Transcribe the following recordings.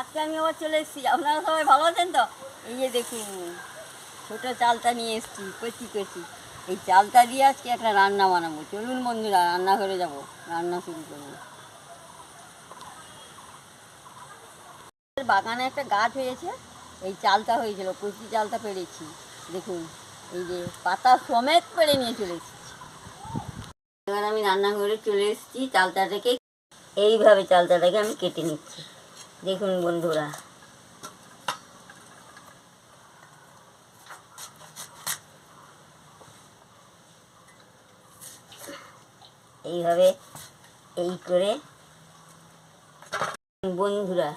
আজকে আমি আবার চলে এসেছি। আপনারা সবাই ভালো আছেন তো? এই যে দেখুন, ছোটো চালটা নিয়ে এসেছি। কচি কচি। এই চালটা দিয়ে আজকে একটা রান্না বানাবো। চলুন বন্ধুরা, রান্নাঘরে যাব। রান্না শুরু করব। বাগানে একটা গাছ হয়েছে। এই চালটা হয়েছিল, কচি চালটা পেরেছি। দেখুন, এই যে পাতা সমেত পেরে নিয়ে চলে এসেছি। এবার আমি রান্নাঘরে চলে এসেছি চালটাটাকে। এইভাবে চালটাটাকে আমি কেটে নিচ্ছি। দেখুন বন্ধুরা। এইভাবে এই করে বন্ধুরা,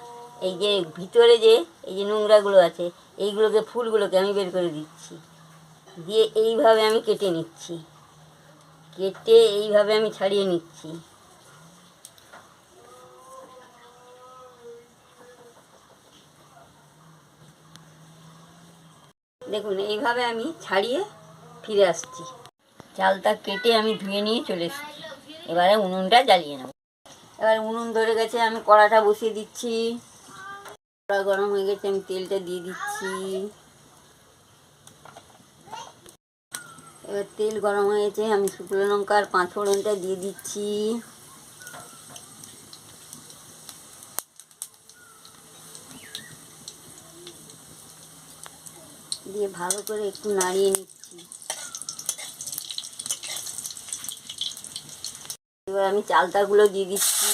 এই যে ভিতরে যে, এই যে নোংরাগুলো আছে, এইগুলোকে, ফুলগুলোকে আমি বের করে দিচ্ছি। দিয়ে এইভাবে আমি কেটে নিচ্ছি। কেটে এইভাবে আমি ছাড়িয়ে নিচ্ছি। দেখুন, এইভাবে আমি ছাড়িয়ে ফিরে আসছি। চালটা কেটে আমি ধুয়ে নিয়ে চলে এসেছি। এবারে উনুনটা জ্বালিয়ে নেব। এবার উনুন ধরে গেছে, আমি কড়াটা বসিয়ে দিচ্ছি। কড়া গরম হয়ে গেছে, আমি তেলটা দিয়ে দিচ্ছি। এবার তেল গরম হয়েছে আমি শুকনো লঙ্কার পাঁচ ফোড়নটা দিয়ে দিচ্ছি। দিয়ে ভালো করে একটু নাড়িয়ে নিচ্ছি। এবার আমি চালতাগুলো দিয়ে দিচ্ছি।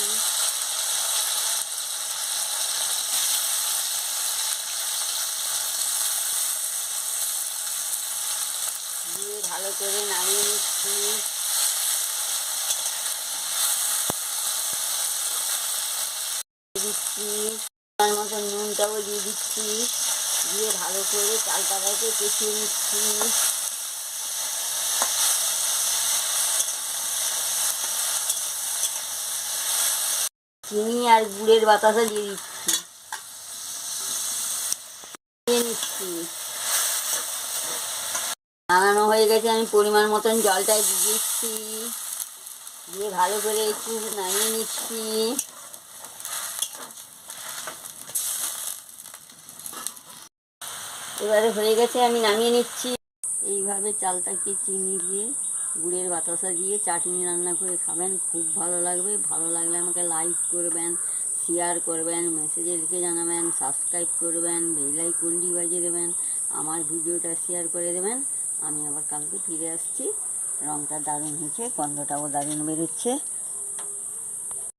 দিয়ে ভালো করে নাড়িয়ে নিচ্ছি। দিচ্ছি। তার মতো নুনটাও দিয়ে দিচ্ছি। দিয়ে ভালো করে চালটাটাকে কষিয়ে নিচ্ছি। চিনি আর গুড়ের বাতাসা দিয়ে দিচ্ছি। নাড়ানো হয়ে গেছে, আমি পরিমাণ মতন জলটা দিয়ে দিচ্ছি। দিয়ে ভালো করে একটু নামিয়ে নিচ্ছি। এবারে হয়ে গেছে, আমি নামিয়ে নিচ্ছি। এইভাবে চালটাকে চিনি দিয়ে, গুড়ের বাতাসা দিয়ে চাটনি রান্না করে খাবেন। খুব ভালো লাগবে। ভালো লাগলে আমাকে লাইক করবেন শেয়ার করবেন মেসেজে লিখে জানাবেন সাবস্ক্রাইব করবেন বেল আইকনটি বাজিয়ে দেবেন, আমার ভিডিওটা শেয়ার করে দেবেন। আমি আবার কালকে ফিরে আসছি। রঙটা দারুণ হয়েছে, গন্ধটাও দারুণ বেরোচ্ছে।